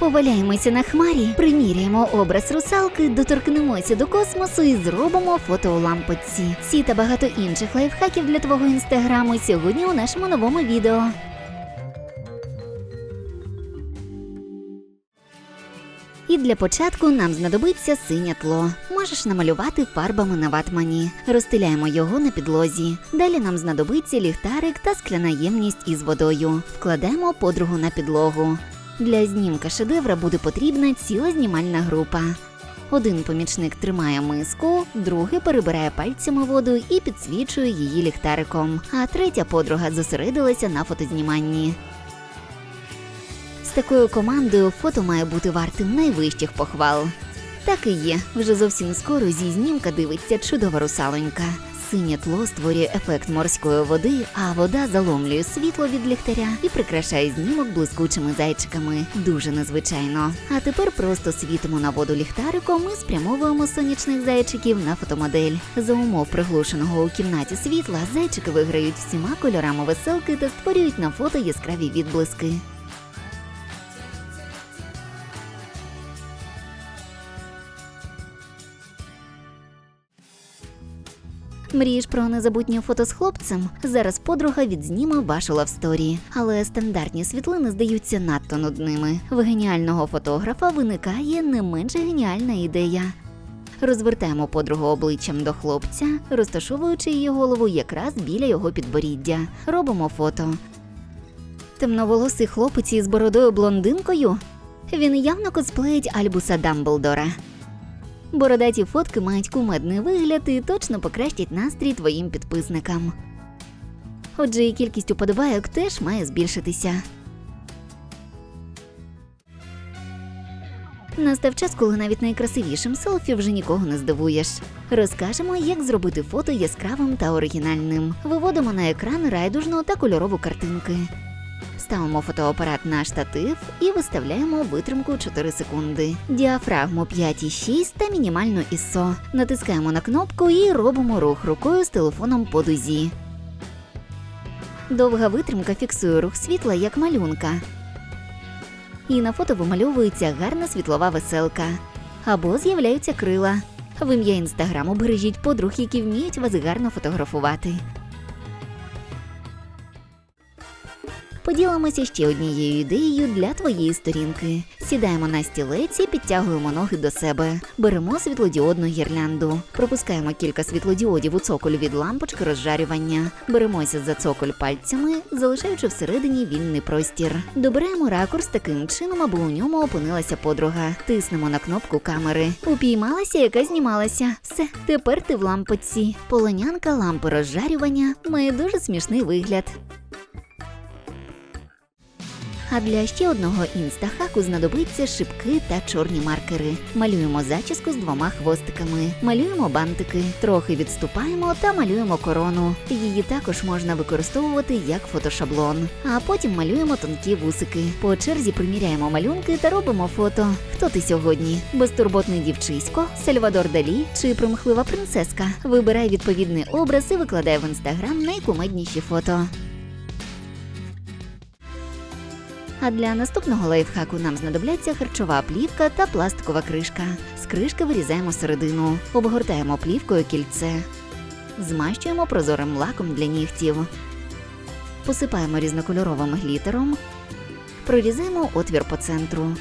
Поваляємося на хмарі, приміряємо образ русалки, доторкнемося до космосу і зробимо фото у лампочці. Ці та багато інших лайфхаків для твого інстаграму сьогодні у нашому новому відео. І для початку нам знадобиться синє тло. Можеш намалювати фарбами на ватмані. Розстеляємо його на підлозі. Далі нам знадобиться ліхтарик та скляна ємність із водою. Вкладаємо подругу на підлогу. Для знімка шедевра буде потрібна ціла знімальна група. Один помічник тримає миску, другий перебирає пальцями воду і підсвічує її ліхтариком, а третя подруга зосередилася на фотозніманні. З такою командою фото має бути вартим найвищих похвал. Так і є. Вже зовсім скоро зі знімка дивиться чудова русалонька. Синє тло створює ефект морської води, а вода заломлює світло від ліхтаря і прикрашає знімок блискучими зайчиками. Дуже незвичайно. А тепер просто світимо на воду ліхтариком і спрямовуємо сонячних зайчиків на фотомодель. За умов приглушеного у кімнаті світла зайчики виграють всіма кольорами веселки та створюють на фото яскраві відблиски. Мрієш про незабутнє фото з хлопцем? Зараз подруга відзніме вашу лавсторі. Але стандартні світлини здаються надто нудними. В геніального фотографа виникає не менш геніальна ідея. Розвертаємо подругу обличчям до хлопця, розташовуючи її голову якраз біля його підборіддя. Робимо фото. Темноволосий хлопець із бородою блондинкою. Він явно косплеїть Альбуса Дамблдора. Бородаті фотки мають кумедний вигляд і точно покращать настрій твоїм підписникам. Отже, і кількість уподобайок теж має збільшитися. Настав час, коли навіть найкрасивішим селфі вже нікого не здивуєш. Розкажемо, як зробити фото яскравим та оригінальним. Виводимо на екран райдужну та кольорову картинки. Ставимо фотоапарат на штатив і виставляємо витримку 4 секунди. Діафрагму 5,6 та мінімальну ISO. Натискаємо на кнопку і робимо рух рукою з телефоном по дузі. Довга витримка фіксує рух світла як малюнка. І на фото вимальовується гарна світлова веселка. Або з'являються крила. В ім'я інстаграму бережіть подруг, які вміють вас гарно фотографувати. Поділимося ще однією ідеєю для твоєї сторінки. Сідаємо на стілець і підтягуємо ноги до себе. Беремо світлодіодну гірлянду. Пропускаємо кілька світлодіодів у цоколь від лампочки розжарювання. Беремося за цоколь пальцями, залишаючи всередині вільний простір. Добираємо ракурс таким чином, аби у ньому опинилася подруга. Тиснемо на кнопку камери. Упіймалася, яка знімалася. Все, тепер ти в лампочці. Полонянка лампи розжарювання має дуже смішний вигляд. А для ще одного інстахаку знадобиться шипки та чорні маркери. Малюємо зачіску з двома хвостиками, малюємо бантики, трохи відступаємо та малюємо корону. Її також можна використовувати як фотошаблон. А потім малюємо тонкі вусики. По черзі приміряємо малюнки та робимо фото. Хто ти сьогодні? Безтурботний дівчисько, Сальвадор Далі чи примхлива принцеска? Вибирай відповідний образ і викладай в інстаграм найкумедніші фото. А для наступного лайфхаку нам знадобляться харчова плівка та пластикова кришка. З кришки вирізаємо середину, обгортаємо плівкою кільце, змащуємо прозорим лаком для нігтів, посипаємо різнокольоровим глітером, прорізаємо отвір по центру.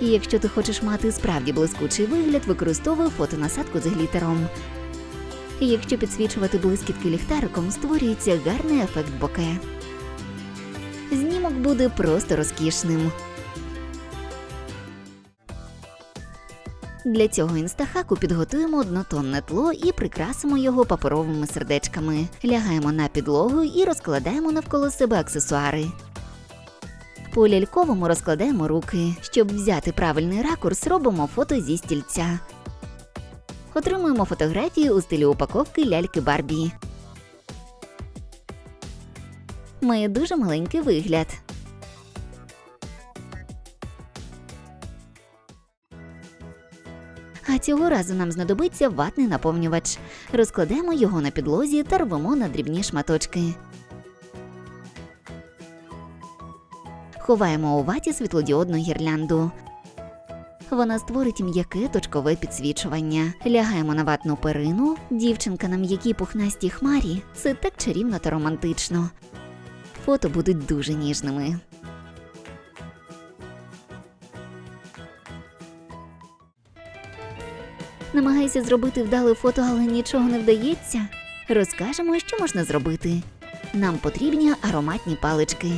І якщо ти хочеш мати справді блискучий вигляд, використовуй фотонасадку з глітером. І якщо підсвічувати блискітки ліхтариком, створюється гарний ефект боке. Буде просто розкішним. Для цього інстахаку підготуємо однотонне тло і прикрасимо його паперовими сердечками. Лягаємо на підлогу і розкладаємо навколо себе аксесуари. По ляльковому розкладаємо руки. Щоб взяти правильний ракурс, робимо фото зі стільця. Отримуємо фотографію у стилі упаковки ляльки Барбі. Має дуже маленький вигляд. Цього разу нам знадобиться ватний наповнювач. Розкладемо його на підлозі та рвемо на дрібні шматочки. Ховаємо у ваті світлодіодну гірлянду. Вона створить м'яке точкове підсвічування. Лягаємо на ватну перину. Дівчинка на м'якій пухнастій хмарі. Це так чарівно та романтично. Фото будуть дуже ніжними. Намагайся зробити вдале фото, але нічого не вдається. Розкажемо, що можна зробити. Нам потрібні ароматні палички.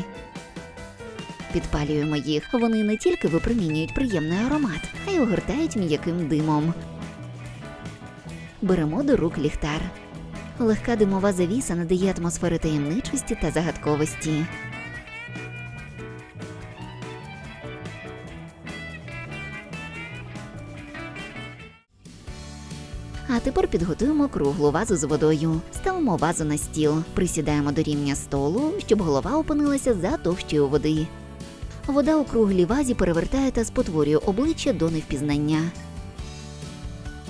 Підпалюємо їх. Вони не тільки випромінюють приємний аромат, а й огортають м'яким димом. Беремо до рук ліхтар. Легка димова завіса надає атмосфери таємничості та загадковості. Тепер підготуємо круглу вазу з водою. Ставимо вазу на стіл, присідаємо до рівня столу, щоб голова опинилася за товщою води. Вода у круглій вазі перевертає та спотворює обличчя до невпізнання.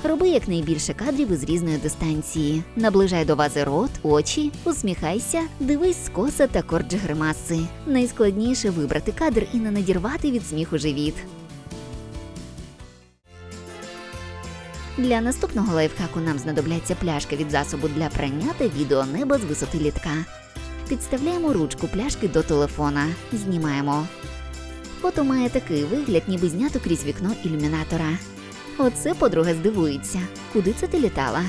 Роби якнайбільше кадрів із різної дистанції. Наближай до вази рот, очі, усміхайся, дивись скоса та корч гримаси. Найскладніше вибрати кадр і не надірвати від сміху живіт. Для наступного лайфхаку нам знадобляться пляшка від засобу для прання та відео неба з висоти літка. Підставляємо ручку пляшки до телефона, знімаємо. Фото має такий вигляд, ніби знято крізь вікно ілюмінатора. Оце подруга здивується. Куди це ти літала?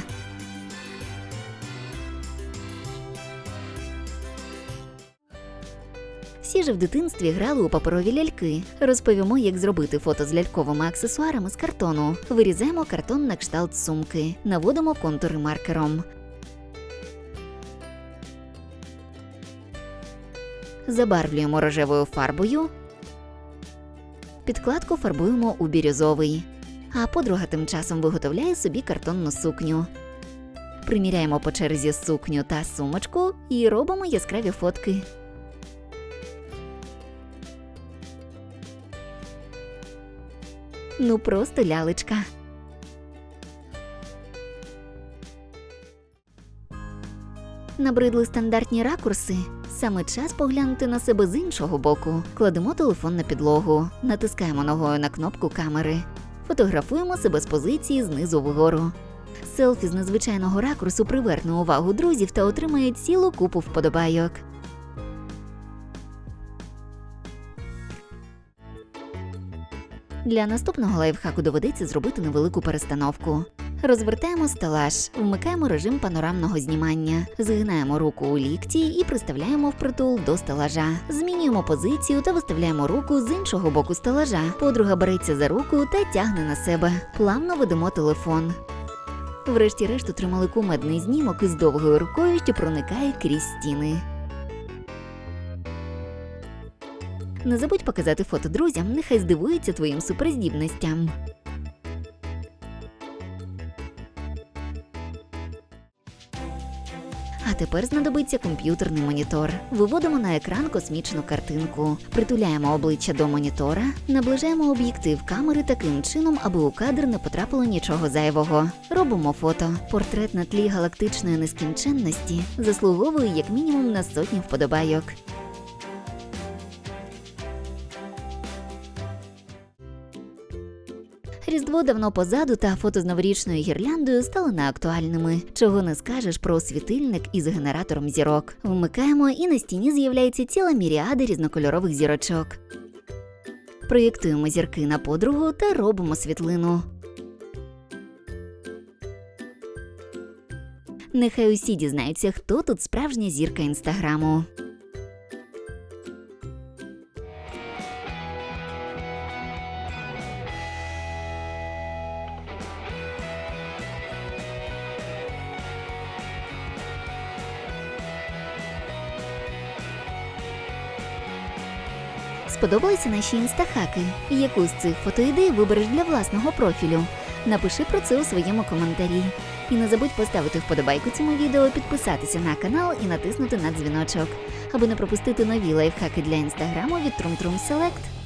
Всі ж в дитинстві грали у паперові ляльки. Розповімо, як зробити фото з ляльковими аксесуарами з картону. Вирізаємо картон на кшталт сумки, наводимо контури маркером. Забарвлюємо рожевою фарбою. Підкладку фарбуємо у бірюзовий. А подруга тим часом виготовляє собі картонну сукню. Приміряємо по черзі сукню та сумочку і робимо яскраві фотки. Ну просто лялечка. Набридли стандартні ракурси. Саме час поглянути на себе з іншого боку. Кладемо телефон на підлогу, натискаємо ногою на кнопку камери, фотографуємо себе з позиції знизу вгору. Селфі з незвичайного ракурсу приверне увагу друзів та отримає цілу купу вподобайок. Для наступного лайфхаку доведеться зробити невелику перестановку. Розвертаємо стелаж, вмикаємо режим панорамного знімання, згинаємо руку у лікті і приставляємо впритул до стелажа. Змінюємо позицію та виставляємо руку з іншого боку стелажа. Подруга береться за руку та тягне на себе. Плавно ведемо телефон. Врешті-решт отримали кумедний знімок із довгою рукою, що проникає крізь стіни. Не забудь показати фото друзям, нехай здивуються твоїм суперздібностям. А тепер знадобиться комп'ютерний монітор. Виводимо на екран космічну картинку, притуляємо обличчя до монітора, наближаємо об'єктив камери таким чином, аби у кадр не потрапило нічого зайвого. Робимо фото. Портрет на тлі галактичної нескінченності заслуговує як мінімум на сотню вподобайок. Різдво давно позаду, та фото з новорічною гірляндою стали неактуальними. Чого не скажеш про світильник із генератором зірок. Вмикаємо, і на стіні з'являється ціла міріада різнокольорових зірочок. Проєктуємо зірки на подругу та робимо світлину. Нехай усі дізнаються, хто тут справжня зірка інстаграму. Сподобалися наші інстахаки? Яку з цих фотоідей вибереш для власного профілю? Напиши про це у своєму коментарі. І не забудь поставити вподобайку цьому відео, підписатися на канал і натиснути на дзвіночок, аби не пропустити нові лайфхаки для інстаграму від Трум Селект.